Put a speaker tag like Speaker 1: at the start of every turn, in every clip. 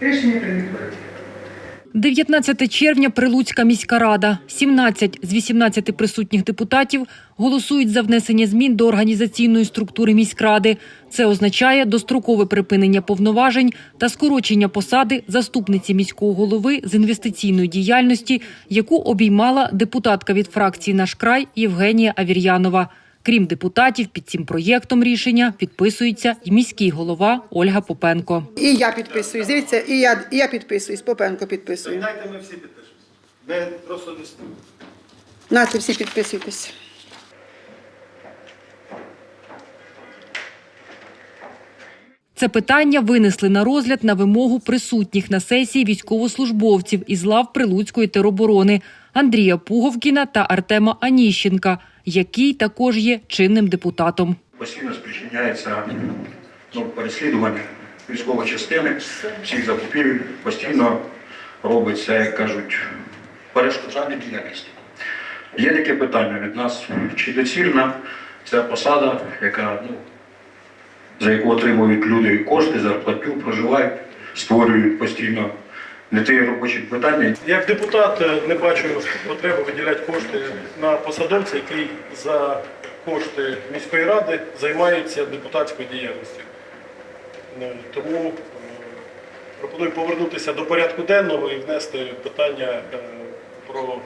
Speaker 1: Рішення прийнято.
Speaker 2: 19 червня Прилуцька міська рада. 17 з 18 присутніх депутатів голосують за внесення змін до організаційної структури міськради. Це означає дострокове припинення повноважень та скорочення посади заступниці міського голови з інвестиційної діяльності, яку обіймала депутатка від фракції Наш край Євгенія Авір'янова. Крім депутатів, під цим проєктом рішення підписується і міський голова Ольга Попенко.
Speaker 3: І я підписуюсь. Дивіться, і я, і я підписуюсь, Попенко підписую.
Speaker 4: Дайте ми всі підпишемося. Ми просто не спимо.
Speaker 3: Нате всі підписуйтесь.
Speaker 2: Це питання винесли на розгляд на вимогу присутніх на сесії військовослужбовців із лав Прилуцької тероборони Андрія Пуговкіна та Артема Аніщенка, який також є чинним депутатом.
Speaker 5: постійно спричиняється ну, переслідування військової частини, всіх закупівель, постійно робиться, як кажуть, перешкоджання діяльності. Є таке питання від нас, чи доцільна ця посада, яка, ну, за яку отримують люди кошти, зарплатню, проживають, створюють постійно не ті робочі питання,
Speaker 4: Як депутат е, не бачу потреби виділяти кошти на посадовця, який за кошти міської ради займається депутатською діяльністю. Е, Тому е, пропоную повернутися до порядку денного і внести питання е, про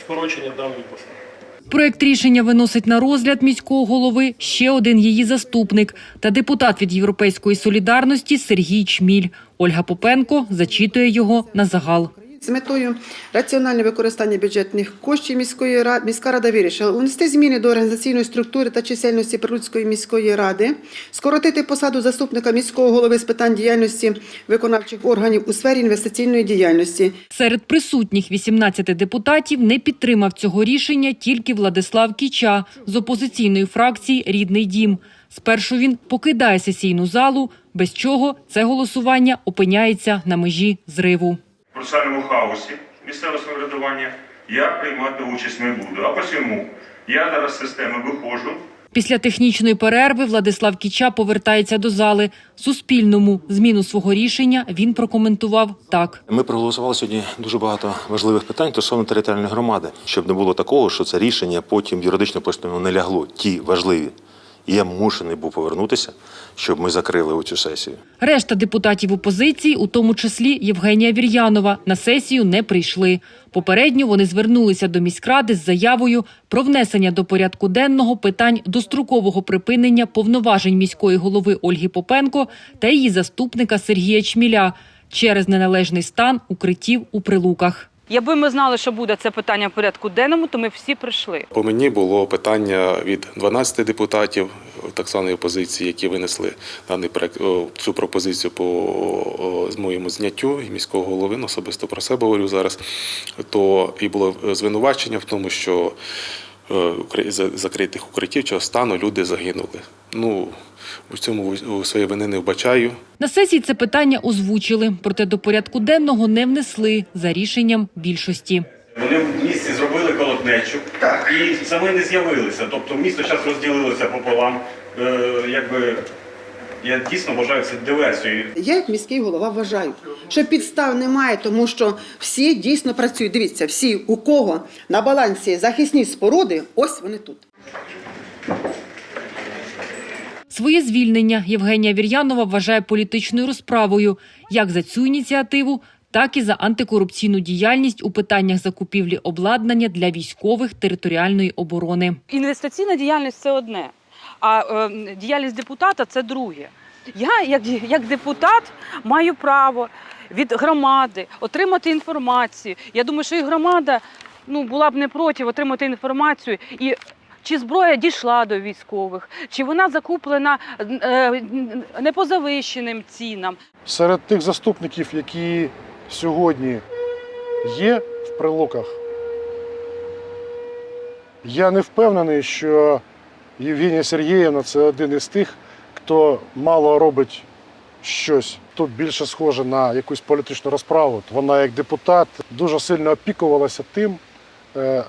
Speaker 4: скорочення даної посади.
Speaker 2: Проект рішення виносить на розгляд міського голови ще один її заступник та депутат від Європейської солідарності Сергій Чміль. Ольга Попенко зачитує його на загал.
Speaker 3: З метою раціонального використання бюджетних коштів міської ради міська рада вирішила унести зміни до організаційної структури та чисельності Прилуцької міської ради, скоротити посаду заступника міського голови з питань діяльності виконавчих органів у сфері інвестиційної діяльності.
Speaker 2: Серед присутніх 18 депутатів не підтримав цього рішення тільки Владислав Кіча з опозиційної фракції Рідний дім. Спершу він покидає сесійну залу, без чого це голосування опиняється на межі зриву.
Speaker 5: Процесуальному хаосі місцевого самоврядування я приймати участь не буду. А посему я зараз з системи виходжу.
Speaker 2: Після технічної перерви Владислав Кіча повертається до зали. Суспільному зміну свого рішення він прокоментував так.
Speaker 6: Ми проголосували сьогодні дуже багато важливих питань стосовно територіальної громади, щоб не було такого, що це рішення потім юридично просто не лягло. Ті важливі. Я мушений був повернутися, щоб ми закрили цю сесію.
Speaker 2: Решта депутатів опозиції, у тому числі Євгенія Вір'янова, на сесію не прийшли. Попередньо вони звернулися до міськради з заявою про внесення до порядку денного питань дострокового припинення повноважень міської голови Ольги Попенко та її заступника Сергія Чміля через неналежний стан укриттів у прилуках.
Speaker 7: Якби ми знали, що буде це питання в порядку денному, то ми всі прийшли.
Speaker 8: По мені було питання від 12 депутатів так званої опозиції, які винесли даний проект, цю пропозицію по моєму зняттю і міського голови, особисто про себе говорю зараз. То і було звинувачення в тому, що е, закритих укриттів чи стану люди загинули. Ну у цьому у своєї вини не вбачаю.
Speaker 2: На сесії це питання озвучили, проте до порядку денного не внесли за рішенням більшості.
Speaker 9: Вони в місті зробили колотнечу і самі не з'явилися. Тобто місто зараз розділилося пополам. Е, якби я дійсно вважаю це диверсією.
Speaker 3: Я, як міський голова, вважаю, що підстав немає, тому що всі дійсно працюють. Дивіться, всі, у кого на балансі захисні споруди, ось вони тут.
Speaker 2: Своє звільнення Євгенія Вір'янова вважає політичною розправою як за цю ініціативу, так і за антикорупційну діяльність у питаннях закупівлі обладнання для військових територіальної оборони.
Speaker 7: Інвестиційна діяльність це одне, а е, діяльність депутата це друге. Я, як, як депутат, маю право від громади отримати інформацію. Я думаю, що і громада ну, була б не проти отримати інформацію. І чи зброя дійшла до військових, чи вона закуплена е, не цінам.
Speaker 10: Серед тих заступників, які сьогодні є в прилуках, я не впевнений, що Євгенія Сергіївна це один із тих, хто мало робить щось. Тут більше схоже на якусь політичну розправу. Вона, як депутат, дуже сильно опікувалася тим, е, е,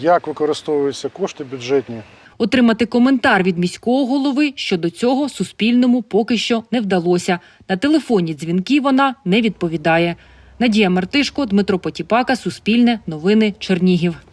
Speaker 10: як використовуються кошти бюджетні.
Speaker 2: Отримати коментар від міського голови щодо цього Суспільному поки що не вдалося. На телефонні дзвінки вона не відповідає. Надія Мартишко, Дмитро Потіпака, Суспільне, Новини, Чернігів.